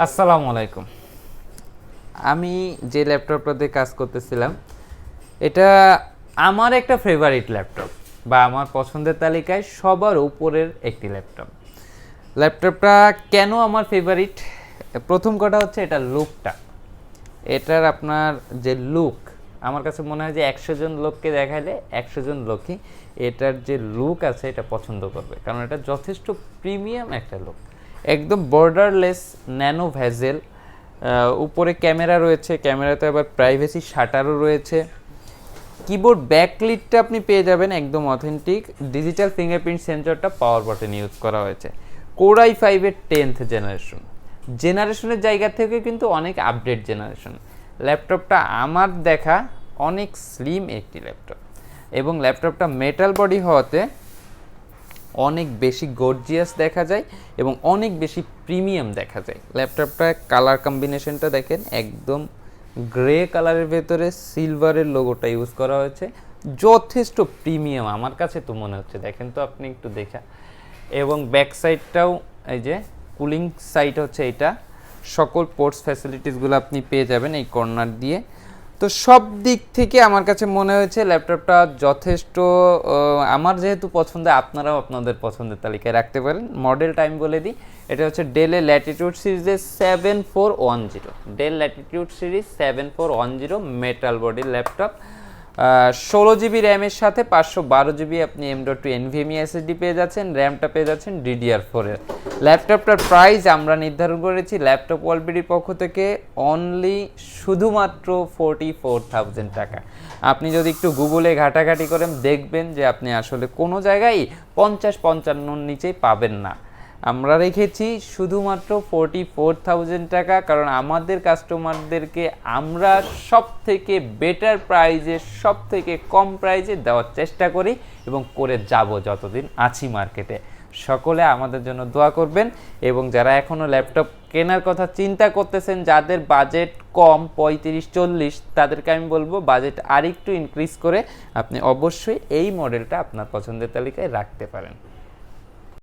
আসসালামু আলাইকুম। আমি যে ল্যাপটপটাতে কাজ করতেছিলাম, এটা আমার একটা ফেভারিট ল্যাপটপ বা আমার পছন্দের তালিকায় সবার উপরের একটি ল্যাপটপ। ল্যাপটপটা কেন আমার ফেভারিট প্রথম কথা হচ্ছে এটা লুকটা এটার আপনার যে লুক আমার কাছে মনে হয় যে একশো জন লোককে দেখাইলে একশো জন লোকই এটার যে লুক আছে এটা পছন্দ করবে। কারণ এটা যথেষ্ট প্রিমিয়াম একটা লুক একদম বর্ডারলেস ন্যানো ভ্যাজেল উপরে ক্যামেরা রয়েছে, ক্যামেরাতে আবার প্রাইভেসি শাটারও রয়েছে। কিবোর্ড ব্যাকলিটটা আপনি পেয়ে যাবেন একদম অথেন্টিক ডিজিটাল ফিঙ্গারপ্রিন্ট সেন্সরটা পাওয়ার বাটন ইউজ করা হয়েছে। কোরাই ফাইভের টেন্থ জেনারেশন জেনারেশনের জায়গা থেকে কিন্তু অনেক আপডেট জেনারেশন ল্যাপটপটা আমার দেখা অনেক স্লিম একটি ল্যাপটপ এবং ল্যাপটপটা মেটাল বডি হওয়াতে অনেক বেশি গর্জিয়াস দেখা যায় এবং অনেক বেশি প্রিমিয়াম দেখা যায়। ল্যাপটপটা কালার কম্বিনেশনটা দেখেন, একদম গ্রে কালারের ভেতরে সিলভারের লোগোটা ইউজ করা হয়েছে। যথেষ্ট প্রিমিয়াম আমার কাছে তো মনে হচ্ছে, দেখেন তো আপনি একটু দেখা। এবং ব্যাক সাইডটাও এই যে কুলিং সাইড হচ্ছে এটা। সকল পোর্টস ফ্যাসিলিটিসগুলো আপনি পেয়ে যাবেন এই কর্নার দিয়ে। তো সব দিক থেকে আমার কাছে মনে হয়েছে ল্যাপটপটা যথেষ্ট আমার যেহেতু পছন্দ, আপনারাও আপনাদের পছন্দের তালিকায় রাখতে পারেন। মডেল টাইম বলে দিই, এটা হচ্ছে ডেলে ল্যাটিটিউড সিরিজের seven four one zero Dell latitude series seven four one zero metal বডির ল্যাপটপ ষোলো জিবি র্যামের সাথে পাঁচশো বারো জিবি আপনি M dot two NVMe SSD পেয়ে যাচ্ছেন, র্যামটা পেয়ে যাচ্ছেন ডিডিআর ফোরের ল্যাপটপটার প্রাইস আমরা নির্ধারণ করেছি ল্যাপটপ ওয়ালবিডির পক্ষ থেকে অনলি শুধুমাত্র ফোরটি ফোর থাউজেন্ড টাকা। আপনি যদি একটু গুগলে ঘাটাঘাটি করেন, দেখবেন যে আপনি আসলে কোনো জায়গায় পঞ্চাশ পঞ্চান্নর নিচেই পাবেন না। আমরা রেখেছি শুধুমাত্র ফোরটি ফোর থাউজেন্ড টাকা, কারণ আমাদের কাস্টমারদেরকে আমরা সব থেকে বেটার প্রাইজে সব থেকে কম প্রাইজে দেওয়ার চেষ্টা করি এবং করে যাব যতদিন আছি মার্কেটে সকলে আমাদের জন্য দোয়া করবেন এবং যারা এখনও ল্যাপটপ কেনার কথা চিন্তা করতেছেন, যাদের বাজেট কম, পঁয়ত্রিশ, চল্লিশ, তাদেরকে আমি বলব বাজেট আরেকটু ইনক্রিজ করে আপনি অবশ্যই এই মডেলটা আপনার পছন্দের তালিকায় রাখতে পারেন।